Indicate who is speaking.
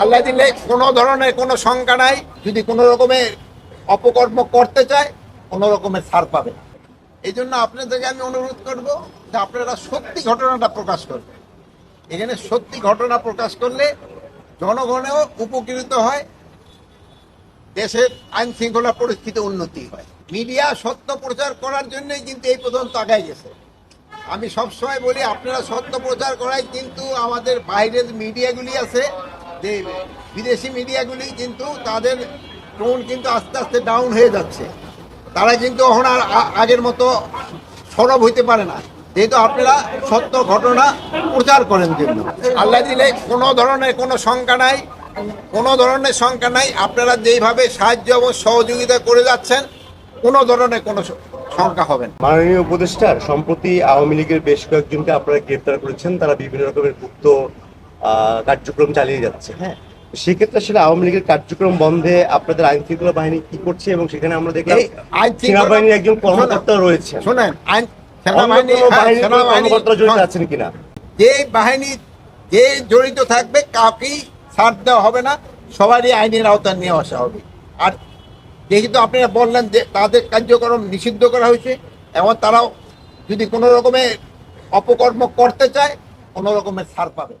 Speaker 1: আল্লাহ দিলে কোনো ধরনের কোনো শঙ্কা নাই, যদি কোনো রকমের অপকর্ম করতে চায়, কোনো রকমের ছাড় পাবে না। এই জন্য আপনাদেরকে আমি অনুরোধ করব যে আপনারা সত্যি ঘটনাটা প্রকাশ করবেন। এখানে সত্যি ঘটনা প্রকাশ করলে জনগণেও উপকৃত হয়, দেশের আইন শৃঙ্খলা পরিস্থিতি উন্নতি হয়। মিডিয়া সত্য প্রচার করার জন্যই কিন্তু এই পর্যন্ত আগায় গেছে। আমি সবসময় বলি, আপনারা সত্য প্রচার করায় কিন্তু আমাদের বাইরের মিডিয়াগুলি আছে যে বিদেশি মিডিয়াগুলি কিন্তু তাদের টোন কিন্তু আস্তে আস্তে ডাউন হয়ে যাচ্ছে। তারা কিন্তু এখন আর আগের মতো সরব হইতে পারে না। যেহেতু আপনারা সত্য ঘটনা প্রচার করেন জন্য আল্লাহ দিলে কোনো ধরনের কোনো শঙ্কা নাই। কোনো ধরনের শঙ্কা নাই। আপনারা যেইভাবে সাহায্য এবং সহযোগিতা করে যাচ্ছেন, কোনো ধরনের কোনো শঙ্কা হবে না।
Speaker 2: মাননীয় উপদেষ্টার, সম্প্রতি আওয়ামী লীগের বেশ কয়েকজনকে আপনারা গ্রেপ্তার করেছেন। তারা বিভিন্ন রকমের গুপ্ত কার্যক্রম চালিয়ে যাচ্ছে হ্যাঁ? সেক্ষেত্রে আসলে আওয়ামী লীগের কার্যক্রম বন্ধে আপনাদের আইন শৃঙ্খলা বাহিনী কি করছে এবং সেখানে আমরা দেখলাম সেনাবাহিনীর একজন কর্মকর্তা রয়েছে
Speaker 1: শোনেন আইন হ্যাঁ,
Speaker 2: কর্মকর্তা জড়িত আছেন কিনা?
Speaker 1: যে বাহিনী যে জড়িত থাকবে কাউকেই ছাড় দেওয়া হবে না সবারই আইনের আওতায় নিয়ে আসা হবে। আর যেহেতু আপনারা বললেন যে তাদের কার্যক্রম নিষিদ্ধ করা হয়েছে এবং তারাও যদি কোনো রকমের অপকর্ম করতে চায় কোনো রকমের ছাড় পাবে।